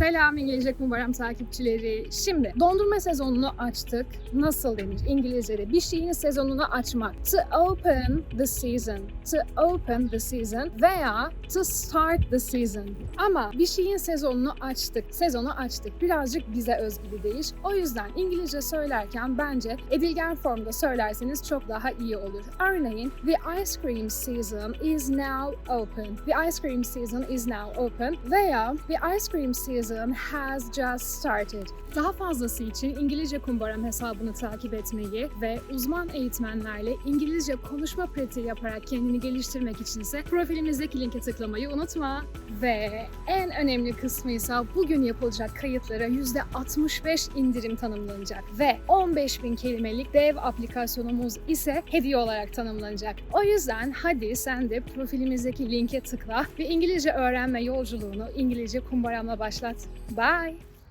Selam İngilizce Kumbaram takipçileri. Şimdi dondurma sezonunu açtık. Nasıl denir İngilizce'de? Bir şeyin sezonunu açmak. To open the season. To open the season veya to start the season. Ama bir şeyin sezonunu açtık. Sezonu açtık. Birazcık bize özgü bir deyiş. O yüzden İngilizce söylerken bence edilgen formda söylerseniz çok daha iyi olur. Örneğin the ice cream season is now open. The ice cream season is now open veya the ice cream season has just started. Daha fazlası için İngilizce Kumbaram hesabını takip etmeyi ve uzman eğitmenlerle İngilizce konuşma pratiği yaparak kendini geliştirmek içinse profilimizdeki linke tıklamayı unutma. Ve en önemli kısmı ise bugün yapılacak kayıtlara %65 indirim tanımlanacak ve 15.000 kelimelik dev aplikasyonumuz ise hediye olarak tanımlanacak. O yüzden hadi sen de profilimizdeki linke tıkla ve İngilizce öğrenme yolculuğunu İngilizce kumbaramla başlat. Bye.